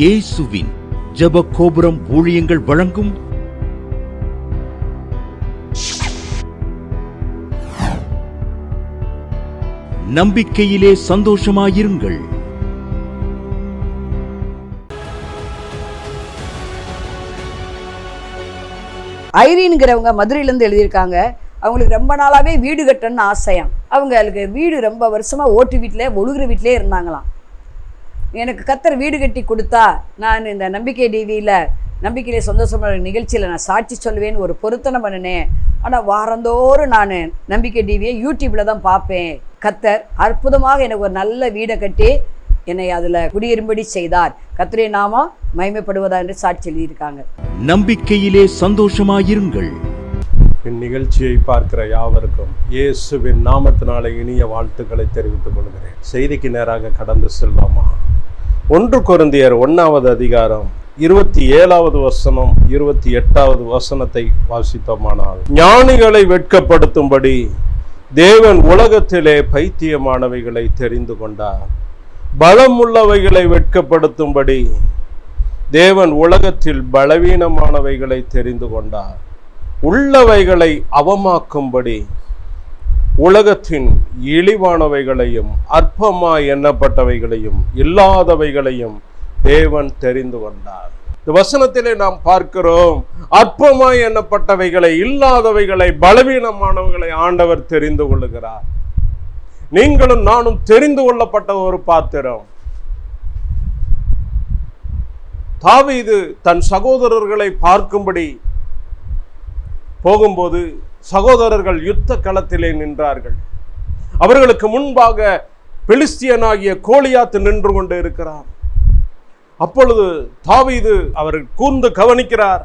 இயேசுவின் ஜெப கோபுரம் ஊழியங்கள் வழங்கும் நம்பிக்கையிலே சந்தோஷமாயிருங்கள். ஐரின்கிறவங்க மதுரையிலேருந்து எழுதியிருக்காங்க. அவங்களுக்கு ரொம்ப நாளாகவே வீடு கட்டணும்னு ஆசையாம். அவங்களுக்கு வீடு ரொம்ப வருஷமாக ஓட்டு வீட்டில் ஒழுகுற வீட்டிலே இருந்தாங்களாம். எனக்கு கத்தர் வீடு கட்டி கொடுத்தா நான் இந்த நம்பிக்கை டிவியில் நம்பிக்கையிலே சந்தோஷமான நிகழ்ச்சியில் நான் சாட்சி சொல்லுவேன்னு ஒரு பொருத்தனை பண்ணினேன் ஆனால் வாரந்தோறும் நான் நம்பிக்கை டிவியை யூடியூப்பில் தான் பார்ப்பேன். கத்தர் அற்புதமாக எனக்கு ஒரு நல்ல வீடை கட்டி என்னை அதில் குடியிரும்படி செய்தார். கத்தரை நாம மகிமைப்படுவதா என்று சாட்சி எழுதியிருக்காங்க. நம்பிக்கையிலே சந்தோஷமாயிருங்கள். இந்நிகழ்ச்சியை பார்க்கிற யாவருக்கும் இயேசுவின் நாமத்தினாலே இனிய வாழ்த்துக்களை தெரிவித்துக் கொள்கிறேன். செய்திக்கு நேராக கடந்து செல்வோமா? ஒன்று குருந்தியர் ஒன்றாவது அதிகாரம் இருபத்தி ஏழாவது வசனம் இருபத்தி எட்டாவது வசனத்தை வாசித்தோமானால் ஞானிகளை வெட்கப்படுத்தும்படி தேவன் உலகத்திலே பைத்தியமானவைகளை தெரிந்து கொண்டார். பலம் உள்ளவைகளை வெட்கப்படுத்தும்படி தேவன் உலகத்தில் பலவீனமானவைகளை தெரிந்து கொண்டார். உள்ளவைகளை அவமாக்கும்படி உலகத்தின் இழிவானவைகளையும் அற்பமாய் எண்ணப்பட்டவைகளையும் இல்லாதவைகளையும் தேவன் தெரிந்து கொண்டார். இந்த வசனத்திலே நாம் பார்க்கிறோம் அற்பமாய் எண்ணப்பட்டவைகளை இல்லாதவைகளை பலவீனமானவைகளை ஆண்டவர் தெரிந்து கொள்ளுகிறார். நீங்களும் நானும் தெரிந்து கொள்ளப்பட்ட ஒரு பாத்திரம். தாவீது தன் சகோதரர்களை பார்க்கும்படி போகும்போது சகோதரர்கள் யுத்த களத்திலே நின்றார்கள். அவர்களுக்கு முன்பாக பெலிஸ்தியனாகிய கோலியாத்து நின்று கொண்டு இருக்கிறார். அப்பொழுது தாவீது அவர் கூர்ந்து கவனிக்கிறார்.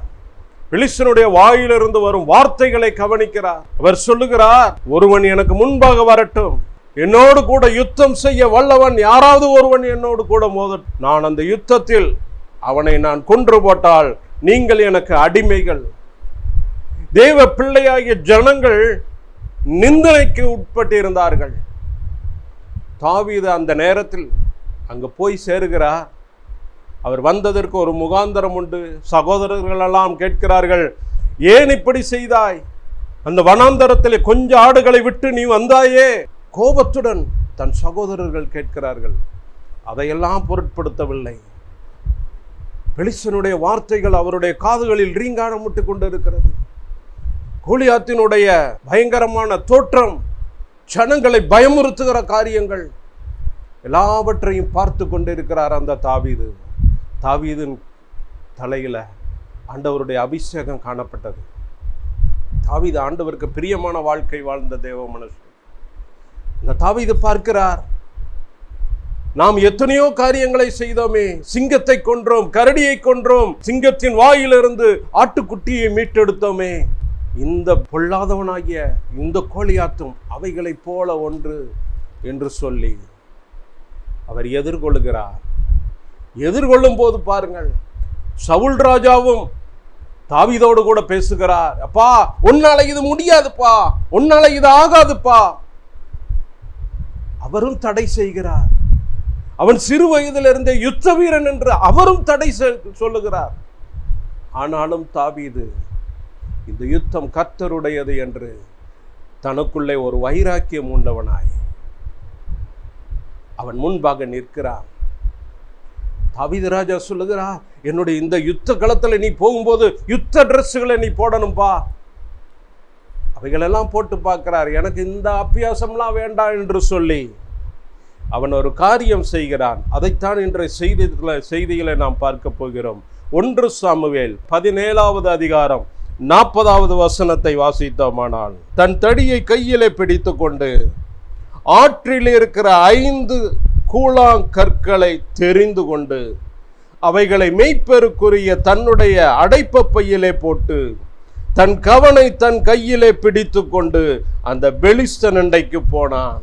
பெலிஸ்தனுடைய வாயிலிருந்து வரும் வார்த்தைகளை கவனிக்கிறார். அவர் சொல்லுகிறார் ஒருவன் எனக்கு முன்பாக வரட்டும். என்னோடு கூட யுத்தம் செய்ய வல்லவன் யாராவது ஒருவன் என்னோடு கூட மோத நான் அந்த யுத்தத்தில் அவனை நான் கொன்று போட்டால் நீங்கள் எனக்கு அடிமைகள். தேவ பிள்ளையாகிய ஜனங்கள் நிந்தனைக்கு உட்பட்டிருந்தார்கள். தாவீது அந்த நேரத்தில் அங்கு போய் சேருகிறார். அவர் வந்ததற்கு ஒரு முகாந்தரம் உண்டு. சகோதரர்கள் எல்லாம் கேட்கிறார்கள் ஏன் இப்படி செய்தாய்? அந்த வனாந்தரத்தில் கொஞ்ச ஆடுகளை விட்டு நீ வந்தாயே? கோபத்துடன் தன் சகோதரர்கள் கேட்கிறார்கள் அதையெல்லாம் பொருட்படுத்தவில்லை. பெலிசனுடைய வார்த்தைகள் அவருடைய காதுகளில் ரீங்காணமிட்டு கொண்டிருக்கிறது. கோலியாத்தினுடைய பயங்கரமான தோற்றம் ஜனங்களை பயமுறுத்துகிற காரியங்கள் எல்லாவற்றையும் பார்த்து கொண்டிருக்கிறார் அந்த தாவீது. தாவீதின் தலையில் ஆண்டவருடைய அபிஷேகம் காணப்பட்டது. தாவீது ஆண்டவருக்கு பிரியமான வாழ்க்கை வாழ்ந்த தேவ மனுஷன். இந்த தாவீது பார்க்கிறார் நாம் எத்தனையோ காரியங்களை செய்தோமே சிங்கத்தை கொன்றோம் கரடியை கொன்றோம் சிங்கத்தின் வாயிலிருந்து ஆட்டுக்குட்டியை மீட்டெடுத்தோமே இந்த பொல்லாதவனாகிய இந்த கோழியாத்தும் அவைகளைப் போல ஒன்று என்று சொல்லி அவர் எதிர்கொள்கிறார். எதிர்கொள்ளும் போது பாருங்கள் சவுல் ராஜாவும் தாவிதோடு கூட பேசுகிறார். அப்பா உன்னால இது முடியாதுப்பா உன்னால இது ஆகாதுப்பா. அவரும் தடை செய்கிறார். அவன் சிறு வயதிலிருந்தே யுத்த வீரன் என்று அவரும் தடை செ- சொல்லுகிறார். ஆனாலும் தாவீது இந்த யுத்தம் கர்த்தருடையது என்று தனக்குள்ளே ஒரு வைராக்கியம் உண்டவனாய். அவன் முன்பாக நிற்கிறான். தாவீது சொல்லுகிறா என்னுடைய இந்த யுத்த களத்தில் நீ போகும்போது யுத்த ட்ரெஸ்ஸுகளை நீ போடணும்பா. அவைகளெல்லாம் போட்டு பார்க்கிறார் எனக்கு இந்த அபியாசம்லாம் வேண்டாம் என்று சொல்லி அவன் ஒரு காரியம் செய்கிறான். அதைத்தான் இன்றைய செய்திகளை செய்திகளை நாம் பார்க்க போகிறோம். ஒன்று சாமுவேல் பதினேழாவது அதிகாரம். நாற்பதாவது வசனத்தை வாசித்தோமானால் தன் தடியை கையிலே பிடித்து கொண்டு ஆற்றில் இருக்கிற ஐந்து கூழாங்கற்களை தெரிந்து கொண்டு அவைகளை மெய்ப்பெருக்குரிய தன்னுடைய அடைப்ப பையிலே போட்டு தன் கவனை தன் கையிலே பிடித்து கொண்டு அந்த பெலிஸ்தன் நண்டைக்கு போனான்.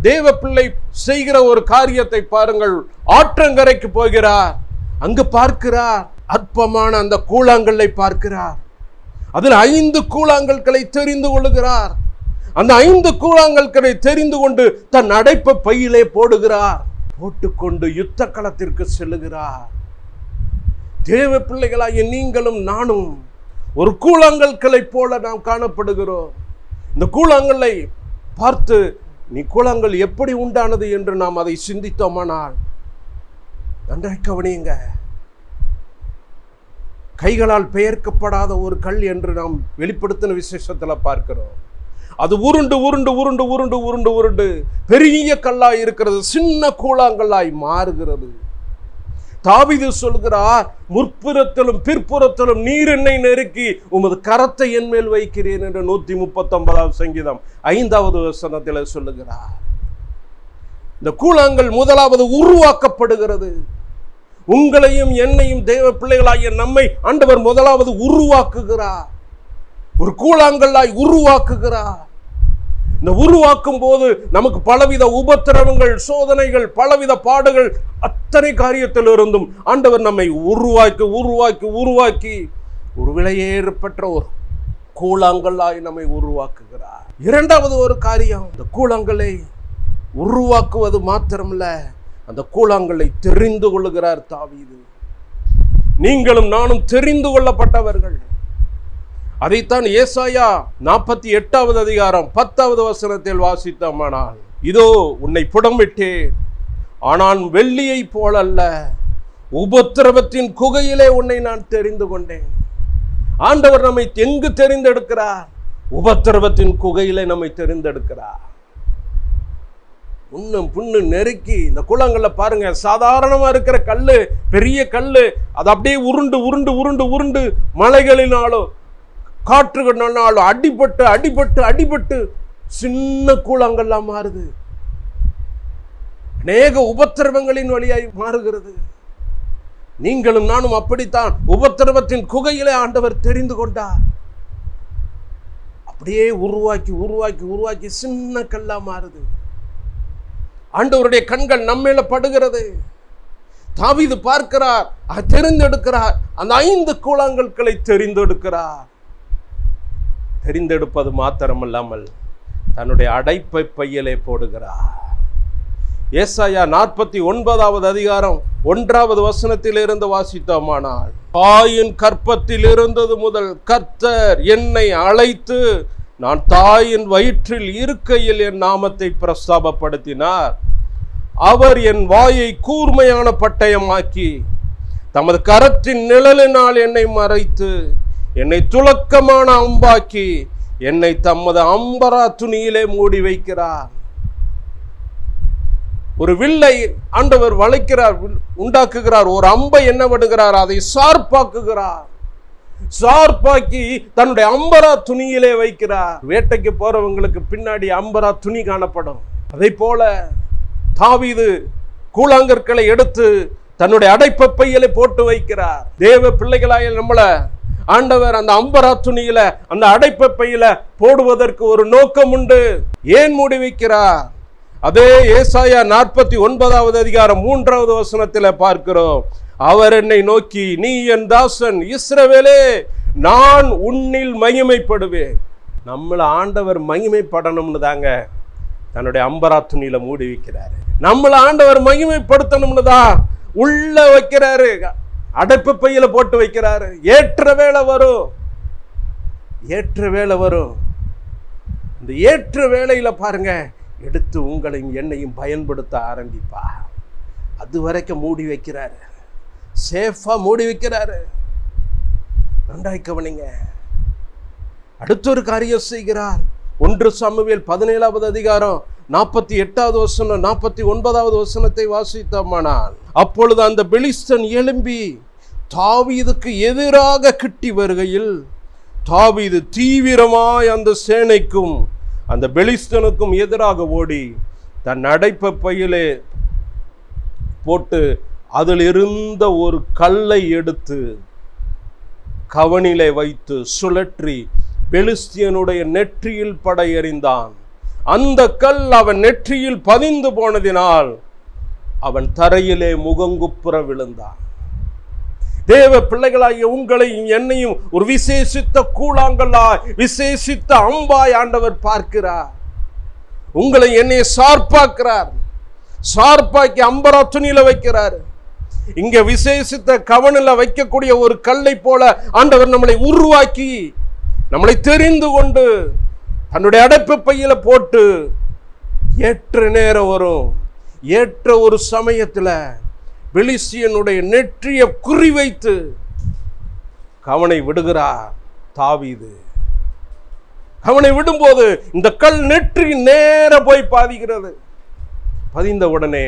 தேவ பிள்ளை செய்கிற ஒரு காரியத்தை பாருங்கள் ஆற்றங்கரைக்கு போகிறார். அங்கு பார்க்கிறார். அற்பமான அந்த கூழாங்கல்லை பார்க்கிறார். அதில் ஐந்து கூழாங்கற்களை தெரிந்து கொள்ளுகிறார். அந்த ஐந்து கூழாங்கற்களை தெரிந்து கொண்டு தன் அடைப்ப பையிலே போடுகிறார். போட்டுக்கொண்டு யுத்த களத்திற்கு செல்லுகிறார். தேவ பிள்ளைகளாகிய நீங்களும் நானும் ஒரு கூழாங்கற்களை போல நாம் காணப்படுகிறோம். இந்த கூழாங்கல்லை பார்த்து நீ கூழாங்கல் எப்படி உண்டானது? என்று நாம் அதை சிந்தித்தோமானால் நன்றாய் கவனியுங்க கைகளால் பெயர்க்கப்படாத ஒரு கல் என்று நாம் வெளிப்படுத்தின விசேஷத்தில் பார்க்கிறோம். அது உருண்டு உருண்டு உருண்டு உருண்டு உருண்டு உருண்டு பெரிய கல்லாய் இருக்கிறது சின்ன கூழாங்கல்லாய் மாறுகிறது. தாவிது சொல்கிறார் முற்புறத்திலும் பிற்புறத்திலும் நீர் என்னை நெருக்கி உமது கரத்தை என் மேல் வைக்கிறேன் என்று நூற்றி முப்பத்தொன்பதாம் சங்கீதம் ஐந்தாவது வசனத்தில் சொல்லுகிறார். இந்த கூழாங்கல் முதலாவது உருவாக்கப்படுகிறது. உங்களையும் என்னையும் தேவ பிள்ளைகளாகிய நம்மை ஆண்டவர் முதலாவது உருவாக்குகிறார். ஒரு கூழாங்கல்லாய் உருவாக்குகிறார். இந்த உருவாக்கும் போது நமக்கு பலவித உபத்திரவங்கள் சோதனைகள் பலவித பாடுகள் அத்தனை காரியத்தில் இருந்தும் ஆண்டவர் நம்மை உருவாக்கி உருவாக்கி உருவாக்கி ஒரு விலையேற்பற்ற ஒரு கூழாங்கல்லாய் நம்மை உருவாக்குகிறார். இரண்டாவது ஒரு காரியம் இந்த கூழாங்கலை உருவாக்குவது மாத்திரமில்லை அந்த கூழாங்கல்லை தெரிந்து கொள்ளுகிறார் தாவீது. நீங்களும் நானும் தெரிந்து கொள்ளப்பட்டவர்கள். அதைத்தான் ஏசாயா நாற்பத்தி எட்டாவது அதிகாரம் பத்தாவது வசனத்தில் வாசித்தோமானால் இதோ உன்னை புடமிட்டேன் ஆனால் வெள்ளியை போலல்ல உபத்திரவத்தின் குகையிலே உன்னை நான் தெரிந்து கொண்டேன். ஆண்டவர் நம்மை எங்கு தெரிந்தெடுக்கிறார்? உபத்திரவத்தின் குகையிலே நம்மை தெரிந்தெடுக்கிறார். புண்ணும் புண்ணு நெருக்கி இந்த குளங்களில் பாருங்க சாதாரணமா இருக்கிற கல்லு பெரிய கல்லு அது அப்படியே உருண்டு உருண்டு உருண்டு உருண்டு மலைகளினாலோ காற்றுகளினாலோ அடிபட்டு அடிபட்டு அடிபட்டு சின்ன கூழாங்கல்லாம் மாறுது. அநேக உபத்திரவங்களின் வழியாய் மாறுகிறது. நீங்களும் நானும் அப்படித்தான். உபத்திரவத்தின் குகையிலே ஆண்டவர் தெரிந்து கொண்டார். அப்படியே உருவாக்கி உருவாக்கி உருவாக்கி சின்ன கல்லா மாறுது. ஆண்டவருடைய கண்கள் நம்மேல படுகிறது. தாவிது பார்க்கிறார் தெரிந்தெடுக்கிறார் அந்த ஐந்து கூழாங்கற்களை தெரிந்தெடுக்கிறார். தெரிந்தெடுப்பது மாத்திரமல்லாமல் தன்னுடைய அடைப்பை பையிலே போடுகிறார். ஏசாயா நாற்பத்தி ஒன்பதாவது அதிகாரம் ஒன்றாவது வசனத்தில் இருந்து வாசித்தோமானால் ஆயின் கற்பத்தில் இருந்தது முதல் கர்த்தர் என்னை அழைத்து நான் தாயின் வயிற்றில் இருக்கையில் என் நாமத்தை பிரஸ்தாபப்படுத்தினார். அவர் என் வாயை கூர்மையான பட்டயமாக்கி தமது கரத்தின் நிழலினால் என்னை மறைத்து என்னை துலக்கமான அம்பாக்கி என்னை தமது அம்பரா துணியிலே மூடி வைக்கிறார். ஒரு வில்லை ஆண்டவர் வளைக்கிறார் உண்டாக்குகிறார் ஒரு அம்பை என்ன பண்ணுகிறார் அதை சார்பாக்குகிறார். சார்பாக்கி தன்னுடைய அம்பரா துணியிலே வைக்கிறார். வேட்டைக்கு போறவங்களுக்கு பின்னாடி அம்பரா துணி காணப்படும். அதை போல தாவிது கூழாங்கற்களை எடுத்து தன்னுடைய அடைப்ப போட்டு வைக்கிறார். தேவ பிள்ளைகளாய நம்மள ஆண்டவர் அந்த அம்பரா துணியில அந்த அடைப்ப பையில போடுவதற்கு ஒரு நோக்கம் உண்டு. ஏன் மூடி வைக்கிறார்? அதே ஏசாயா நாற்பத்தி ஒன்பதாவது அதிகாரம் மூன்றாவது வசனத்தில் பார்க்கிறோம். அவர் என்னை நோக்கி நீ என் தாசன் இஸ்ரவேலே நான் உன்னில் மகிமைப்படுவேன். நம்மளை ஆண்டவர் மகிமைப்படணும்னு தாங்க தன்னுடைய அம்பரா துணியில மூடி வைக்கிறாரு. நம்மளை ஆண்டவர் மகிமைப்படுத்தணும்னு தான் உள்ள வைக்கிறாரு. அடைப்பு பையில போட்டு வைக்கிறாரு. ஏற்ற வேலை வரும். ஏற்ற வேலை வரும். இந்த ஏற்ற வேலையில பாருங்க எடுத்து உங்களையும் என்னையும் பயன்படுத்த ஆரம்பிப்பா. அது வரைக்கும் மூடி வைக்கிறாரு. சேஃபாக மூடி வைக்கிறாரு. நன்றாய் கவனிங்க. அடுத்த ஒரு காரியம் செய்கிறார். ஒன்று சமவியல் பதினேழாவது அதிகாரம் நாற்பத்தி எட்டாவது வசனம் நாற்பத்தி ஒன்பதாவது வசனத்தை வாசித்தோமானால் அப்பொழுது அந்த பெலிஸ்தன் எழும்பி தாவீதுக்கு எதிராக கிட்டி வருகையில் தாவீது தீவிரமாய் அந்த சேனைக்கும் அந்த பெலிஸ்தனுக்கும் எதிராக ஓடி தன் அடைப்ப பையிலே போட்டு அதில் இருந்த ஒரு கல்லை எடுத்து கவனிலை வைத்து சுழற்றி பெலிஸ்தியனுடைய நெற்றியில் படை எறிந்தான் அந்த கல் அவன் நெற்றியில் பதிந்து போனதினால் அவன் தரையிலே முகங்குப்புற விழுந்தான். தேவ பிள்ளைகளாகிய உங்களையும் என்னையும் ஒரு விசேஷித்த கூழாங்கல்லாய் விசேஷித்த அம்பாய் ஆண்டவர் பார்க்கிறார். உங்களை என்னை சார்பாக்கிறார். சார்பாக்கி அம்பரா துணியில வைக்கிறார். இங்க விசேஷித்த கவனில வைக்கக்கூடிய ஒரு கல்லை போல ஆண்டவர் நம்மளை உருவாக்கி நம்மளை தெரிந்து கொண்டு தன்னுடைய அடைப்பு பையில போட்டு ஏற்ற நேரம் வரும். ஏற்ற ஒரு சமயத்துல பெலிசியனுடைய நெற்றிய குறிவைத்து கவனை விடுகிறார் தாவிது. கவனை விடும்போது இந்த கல் நெற்றி நேர போய் பாதிக்கிறது. பதிந்த உடனே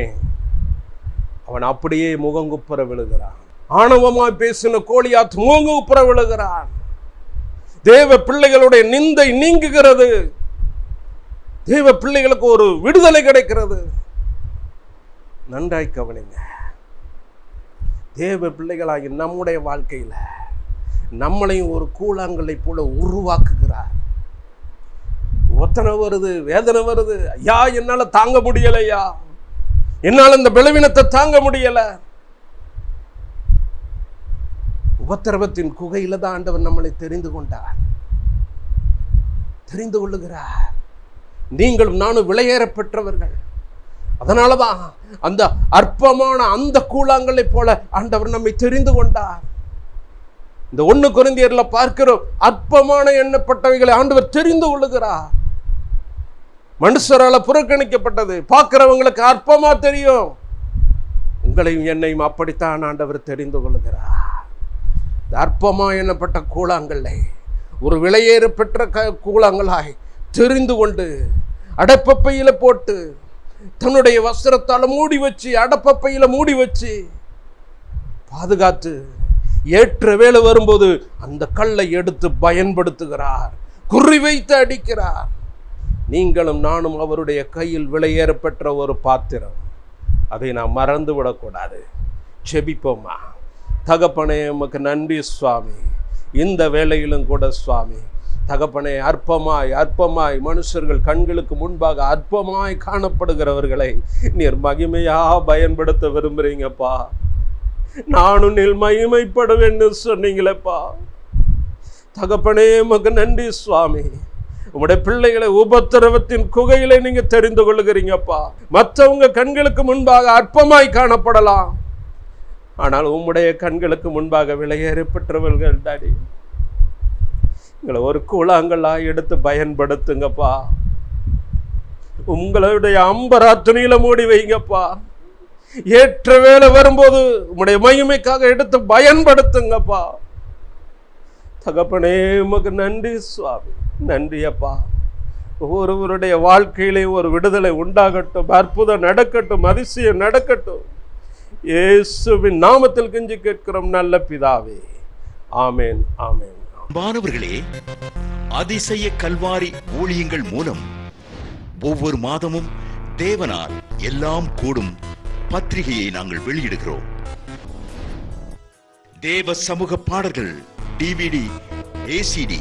அவன் அப்படியே முகங்குப்புற விழுகிறான். ஆணவமாய் பேசின கோழியாத் முகங்குப்புற விழுகிறான். தேவ பிள்ளைகளுடைய நிந்தை நீங்குகிறது. தேவ பிள்ளைகளுக்கு ஒரு விடுதலை கிடைக்கிறது. நன்றாய் கவனிங்க. தேவ பிள்ளைகளாகி நம்முடைய வாழ்க்கையில நம்மளையும் ஒரு கூழாங்கல்லை போல உருவாக்குகிறார். ஒத்தனை வருது வேதனை வருது. ஐயா என்னால தாங்க முடியலையா? என்னால அந்த பலவீனத்தை தாங்க முடியல. உபத்திரவத்தின் குகையில தான் ஆண்டவர் நம்மளை தெரிந்து கொண்டார். தெரிந்து கொள்ளுகிறார். நீங்களும் நானும் விலையேற பெற்றவர்கள். அதனாலதான் அந்த அற்பமான அந்த கூழாங்களைப் போல ஆண்டவர் நம்மை தெரிந்து கொண்டார். இந்த ஒண்ணு குருந்தியர்ல பார்க்கிறோம் அற்பமான எண்ணப்பட்டவைகளை ஆண்டவர் தெரிந்து கொள்ளுகிறார். மனுஷரால புறக்கணிக்கப்பட்டது. பார்க்குறவங்களுக்கு அற்பமா தெரியும். உங்களையும் என்னையும் அப்படித்தான் ஆண்டவர் தெரிந்து கொள்கிறார். இந்த அற்பமா எண்ணப்பட்ட கூழாங்கல்லை ஒரு விலையேறு பெற்ற க கூழாங்களாய் தெரிந்து கொண்டு அடப்பப்பையில போட்டு தன்னுடைய வஸ்திரத்தால மூடி வச்சு அடப்பப்பையில மூடி வச்சு பாதுகாத்து ஏற்ற வேலை வரும்போது அந்த கல்லை எடுத்து பயன்படுத்துகிறார். குறிவைத்து அடிக்கிறார். நீங்களும் நானும் அவருடைய கையில் விலையேறப்பெற்ற ஒரு பாத்திரம். அதை நாம் மறந்து விடக்கூடாது செபிப்போமா? தகப்பனே உமக்கு நன்றி சுவாமி. இந்த வேலையிலும் கூட சுவாமி தகப்பனே அற்பமாய் அற்பமாய் மனுஷர்கள் கண்களுக்கு முன்பாக அற்பமாய் காணப்படுகிறவர்களை நீர் மகிமையாக பயன்படுத்த விரும்புகிறீங்கப்பா நானும் நீல் மகிமைப்பட வேண்டும் சொன்னீங்களேப்பா. தகப்பனே உமக்கு நன்றி சுவாமி. உங்களுடைய பிள்ளைகளை உபத்திரவத்தின் குகையில நீங்க தெரிந்து கொள்ளுகிறீங்கப்பா. மற்றவங்க கண்களுக்கு முன்பாக அற்பமாய் காணப்படலாம். ஆனால் உம்முடைய கண்களுக்கு முன்பாக விலையேறி பெற்றவர்கள் டாடி எங்களை ஒரு கூழாங்கல்லாக எடுத்து பயன்படுத்துங்கப்பா. உங்களுடைய அம்பரா துணியில மூடி வைங்கப்பா. ஏற்ற வேலை வரும்போது உம்முடைய மகிமைக்காக எடுத்து பயன்படுத்துங்கப்பா. தகப்பனே உமக்கு நன்றி சுவாமி. நன்றி அப்பா ஒவ்வொருவருடைய வாழ்க்கையிலே ஒரு விடுதலை உண்டாகட்டும் அற்புதம் நடக்கட்டும் அதிசயம் நடக்கட்டும். இயேசுவின் நாமத்தில் கெஞ்சி கேட்கிறோம் நல்ல பிதாவே. ஆமேன் ஆமேன். மாணவர்களே அதிசய கல்வாரி ஊழியங்கள் மூலம் ஒவ்வொரு மாதமும் தேவனால் எல்லாம் கூடும் பத்திரிகையை நாங்கள் வெளியிடுகிறோம். தேவ சமூக பாடல்கள் டிவிடி ஏசிடி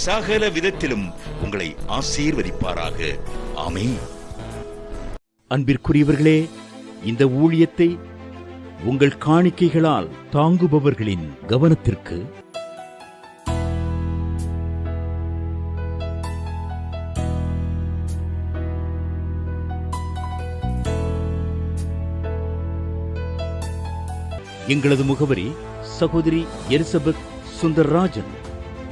சகல விதத்திலும் உங்களை ஆசீர்வதிப்பாராக. ஆமே அன்பிற்குரியவர்களே இந்த ஊழியத்தை உங்கள் காணிக்கைகளால் தாங்குபவர்களின் கவனத்திற்கு எங்களது முகவரி சகோதரி எலிசபெத் சுந்தர்ராஜன்.